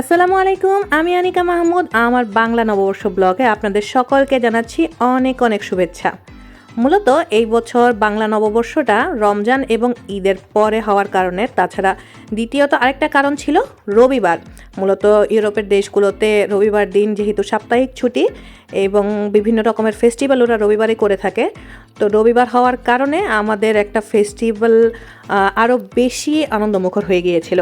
আসসালামু আলাইকুম, আমি আনিকা মাহমুদ। আমার বাংলা নববর্ষ ব্লগে আপনাদের সকলকে জানাচ্ছি অনেক অনেক শুভেচ্ছা। মূলত এই বছর বাংলা নববর্ষটা রমজান এবং ঈদের পরে হওয়ার কারণে, তাছাড়া দ্বিতীয়ত আরেকটা কারণ ছিল রবিবার। মূলত ইউরোপের দেশগুলোতে রবিবার দিন যেহেতু সাপ্তাহিক ছুটি এবং বিভিন্ন রকমের ফেস্টিভ্যাল ওরা রবিবারে করে থাকে, তো রবিবার হওয়ার কারণে আমাদের একটা ফেস্টিভ্যাল আরও বেশি আনন্দমুখর হয়ে গিয়েছিল।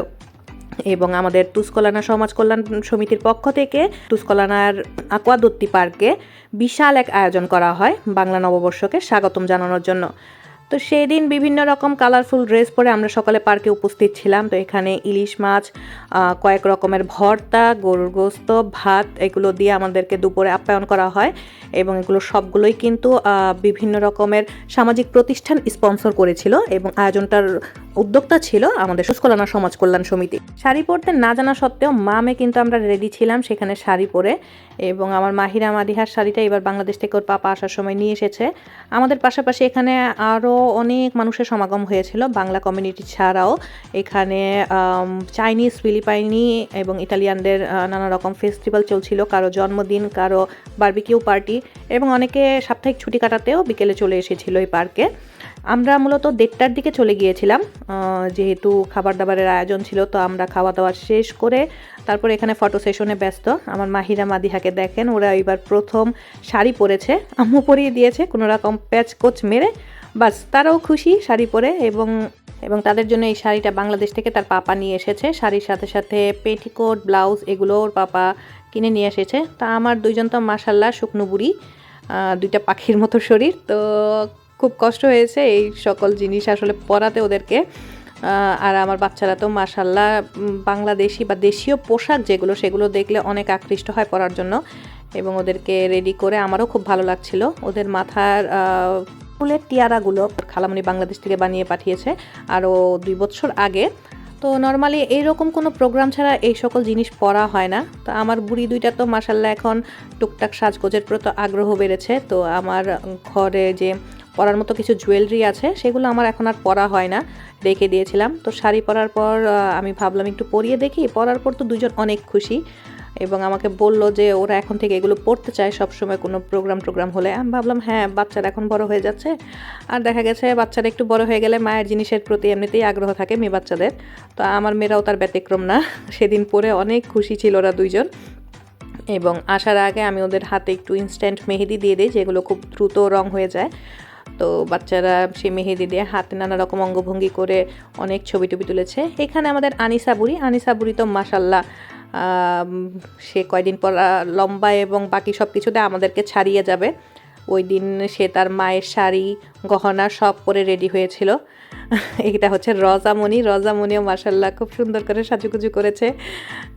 এবং আমাদের তুসকলানা সমাজ কল্যাণ সমিতির পক্ষ থেকে তুসকলানার আকোয়াদত্তি পার্কে বিশাল এক আয়োজন করা হয় বাংলা নববর্ষকে স্বাগতম জানানোর জন্য। তো সেই দিন বিভিন্ন রকম কালারফুল ড্রেস পরে আমরা সকালে পার্কে উপস্থিত ছিলাম। তো এখানে ইলিশ মাছ কয়েক রকমের ভর্তা, গরুর গোস্ত, ভাত এগুলো দিয়ে আমাদেরকে দুপুরে আপ্যায়ন করা হয় এবং এগুলো সবগুলোই কিন্তু বিভিন্ন রকমের সামাজিক প্রতিষ্ঠান স্পন্সর করেছিল এবং আয়োজনটার উদ্যোক্তা ছিল আমাদের সুস্কলানা সমাজ কল্যাণ সমিতি। শাড়ি পরতে না জানা সত্ত্বেও মামে কিন্তু আমরা রেডি ছিলাম সেখানে শাড়ি পরে এবং আমার মাহিরা মাদিহার শাড়িটা এবার বাংলাদেশ থেকে ওর পাপা আসার সময় নিয়ে এসেছে। আমাদের পাশাপাশি এখানে আরও অনেক মানুষের সমাগম হয়েছিল, বাংলা কমিউনিটি ছাড়াও। এখানে চাইনিজ ফিলিপাইনি এবং ইটালিয়ানদের নানা রকম ফেস্টিভ্যাল চলছিল, কারও জন্মদিন, কারও বারবিকিউ পার্টি এবং অনেকে সাপ্তাহিক ছুটি কাটাতেও বিকেলে চলে এসেছিল এই পার্কে আমরা মূলত দেড়টার দিকে চলে গিয়েছিলাম যেহেতু খাবার দাবারের আয়োজন ছিল, তো আমরা খাওয়া দাওয়া শেষ করে তারপর এখানে ফটো সেশনে ব্যস্ত। আমার মাহিরা মাদিহাকে দেখেন, ওরা এবার প্রথম শাড়ি পরেছে। আম্মু পরিয়ে দিয়েছে, কোনো রকম প্যাচ কোচ মেরে, বাস তারাও খুশি শাড়ি পরে এবং এবং তাদের জন্য এই শাড়িটা বাংলাদেশ থেকে তার পাপা নিয়ে এসেছে। শাড়ির সাথে সাথে পেটিকোট ব্লাউজ এগুলো ওর পাপা কিনে নিয়ে এসেছে। তা আমার দুইজন তো মাসাল্লাহ শুকনো বুড়ি দুইটা পাখির মতো শরীর, তো খুব কষ্ট হয়েছে এই সকল জিনিস আসলে পরাতে ওদেরকে। আর আমার বাচ্চারা তো মাসাল্লাহ বাংলাদেশি বা দেশীয় পোশাক যেগুলো সেগুলো দেখলে অনেক আকৃষ্ট হয় পরার জন্য। এবং ওদেরকে রেডি করে আমারও খুব ভালো লাগছিল। ওদের মাথার ফুলের টিয়ারাগুলো খালামণি বাংলাদেশ থেকে বানিয়ে পাঠিয়েছে আরও দুই বছর আগে। তো নর্মালি এইরকম কোনো প্রোগ্রাম ছাড়া এই সকল জিনিস পরা হয় না। তো আমার বুড়ি দুইটা তো মাসাল্লাহ এখন টুকটাক সাজগোজের প্রতি আগ্রহ বেড়েছে। তো আমার ঘরে যে পরার মতো কিছু জুয়েলারি আছে, সেগুলো আমার এখন আর পরা হয় না রেখে দিয়েছিলাম। তো শাড়ি পরার পর আমি ভাবলাম একটু পরিয়ে দেখি, পরার পর তো দুজন অনেক খুশি এবং আমাকে বলল যে ওরা এখন থেকে এগুলো পড়তে চায়, সবসময় কোনো প্রোগ্রাম টোগ্রাম হলে। আমি ভাবলাম হ্যাঁ বাচ্চারা এখন বড় হয়ে যাচ্ছে। আর দেখা গেছে, বাচ্চারা একটু বড় হয়ে গেলে মায়ের জিনিসের প্রতি এমনিতেই আগ্রহ থাকে মেয়ে বাচ্চাদের। তো আমার মেয়েরাও তার ব্যতিক্রম না। সেদিন পরে অনেক খুশি ছিল ওরা দুইজন। এবং আসার আগে আমি ওদের হাতে একটু ইনস্ট্যান্ট মেহেদি দিয়ে দিই, যেগুলো খুব দ্রুত রং হয়ে যায়। তো বাচ্চারা সেই মেহেদি দিয়ে হাতে নানা রকম অঙ্গভঙ্গি করে অনেক ছবি টবি তুলেছে। এখানে আমাদের আনিসা বুড়ি। আনিসা বুড়ি তো মাসাল্লাহ সে কয়দিন পর লম্বা এবং বাকি সব কিছুতে আমাদেরকে ছাড়িয়ে যাবে। ওই দিন সে তার মায়ের শাড়ি, গহনা সব পরে রেডি হয়েছিল। এটা হচ্ছে রজামণি। রজামণিও মাসাল্লাহ খুব সুন্দর করে সাজুগুজু করেছে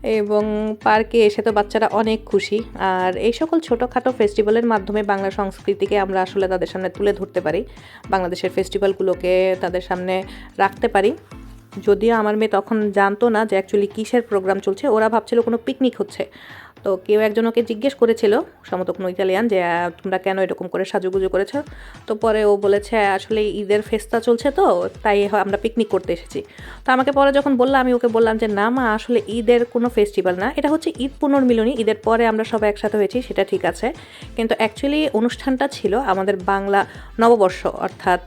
এবং পার্কে এসে তো বাচ্চারা অনেক খুশি। আর এই সকল ছোটোখাটো ফেস্টিভ্যালের মাধ্যমে বাংলা সংস্কৃতিকে আমরা আসলে তাদের সামনে তুলে ধরতে পারি। বাংলাদেশের ফেস্টিভ্যালগুলোকে তাদের সামনে রাখতে পারি। যদিও আমার মেয়ে তখন জানতো না যে অ্যাকচুয়ালি কিসের প্রোগ্রাম চলছে। ওরা ভাবছিল কোনো পিকনিক হচ্ছে। তো কেউ একজন ওকে জিজ্ঞেস করেছিল, সম্ভবত কোনো ইতালিয়ান যে তোমরা কেন এরকম করে সাজুগুজু করেছ? তো পরে ও বলেছে, আসলে ঈদের ফেস্তা চলছে তো, তাই আমরা পিকনিক করতে এসেছি। তো আমাকে পরে যখন বললাম আমি ওকে বললাম যে, না মা, আসলে ঈদের কোনো ফেস্টিভ্যাল না। এটা হচ্ছে ঈদ পুনর্মিলনী, ঈদের পরে আমরা সবাই একসাথে হয়েছি, সেটা ঠিক আছে। কিন্তু অ্যাকচুয়ালি অনুষ্ঠানটা ছিল আমাদের বাংলা নববর্ষ, অর্থাৎ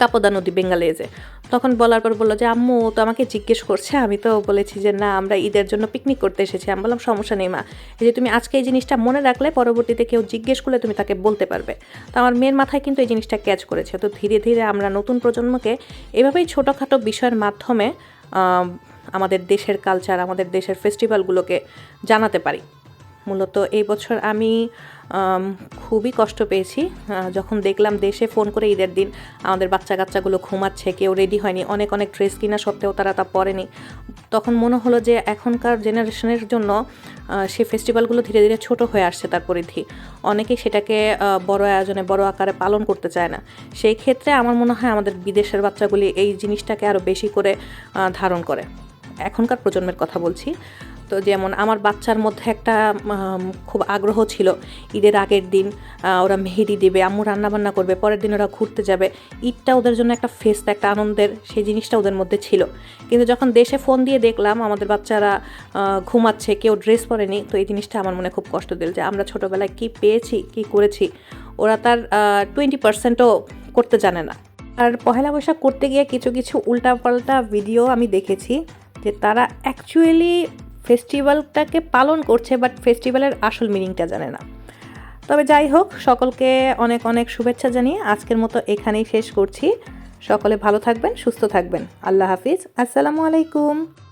কাপদা নদী বেঙ্গালেজে তখন বলার পর বলল যে, আম্মু তো আমাকে জিজ্ঞেস করছে। আমি তো বলেছি যে, না, আমরা ঈদের জন্য পিকনিক করতে এসেছি। আমি বললাম, সমস্যা নেই, মা। এই যে তুমি আজকে এই জিনিসটা মনে রাখলে, পরবর্তীতে কেউ জিজ্ঞেস করলে তুমি তাকে বলতে পারবে। তো আমার মেয়ের মাথায় কিন্তু এই জিনিসটা ক্যাচ করেছে। তো ধীরে ধীরে আমরা নতুন প্রজন্মকে এভাবেই ছোটোখাটো বিষয়ের মাধ্যমে আমাদের দেশের কালচার আমাদের দেশের ফেস্টিভ্যালগুলোকে জানাতে পারি। মূলত এই বছর আমি খুবই কষ্ট পেয়েছি। যখন দেখলাম দেশে ফোন করে ঈদের দিন আমাদের বাচ্চা কাচ্চাগুলো ঘুমাচ্ছে, কেউ রেডি হয়নি, অনেক অনেক ড্রেস কিনা সত্ত্বেও তারা তা পরেনি। তখন মনে হলো যে এখনকার জেনারেশনের জন্য সে ফেস্টিভ্যালগুলো ধীরে ধীরে ছোট হয়ে আসছে তার পরিধি। অনেকেই সেটাকে বড় আয়োজনে, বড় আকারে পালন করতে চায় না। সেই ক্ষেত্রে আমার মনে হয় আমাদের বিদেশের বাচ্চাগুলি এই জিনিসটাকে আরও বেশি করে ধারণ করে। এখনকার প্রজন্মের কথা বলছি। তো যেমন আমার বাচ্চার মধ্যে একটা খুব আগ্রহ ছিল, ঈদের আগের দিন ওরা মেহেদি দেবে, আম্মু রান্নাবান্না করবে, পরের দিন ওরা ঘুরতে যাবে। ঈদটা ওদের জন্য একটা ফেস্ট একটা আনন্দের, সেই জিনিসটা ওদের মধ্যে ছিল। কিন্তু যখন দেশে ফোন দিয়ে দেখলাম, আমাদের বাচ্চারা ঘুমাচ্ছে, কেউ ড্রেস পরেনি, তো এই জিনিসটা আমার মনে খুব কষ্ট দিল যে আমরা ছোটোবেলায় কি পেয়েছি, কি করেছি, ওরা তার টোয়েন্টি পার্সেন্টও করতে জানে না। আর পহেলা বৈশাখ করতে গিয়ে কিছু কিছু উল্টাপাল্টা ভিডিও আমি দেখেছি যে তারা অ্যাকচুয়ালি ফেস্টিভ্যালটাকে পালন করছে বাট ফেস্টিভ্যালের আসল মিনিংটা জানে না। তবে যাই হোক, সকলকে অনেক অনেক শুভেচ্ছা জানিয়ে আজকের মতো এখানেই শেষ করছি। সকলে ভালো থাকবেন, সুস্থ থাকবেন। আল্লাহ হাফিজ। আসসালামু আলাইকুম।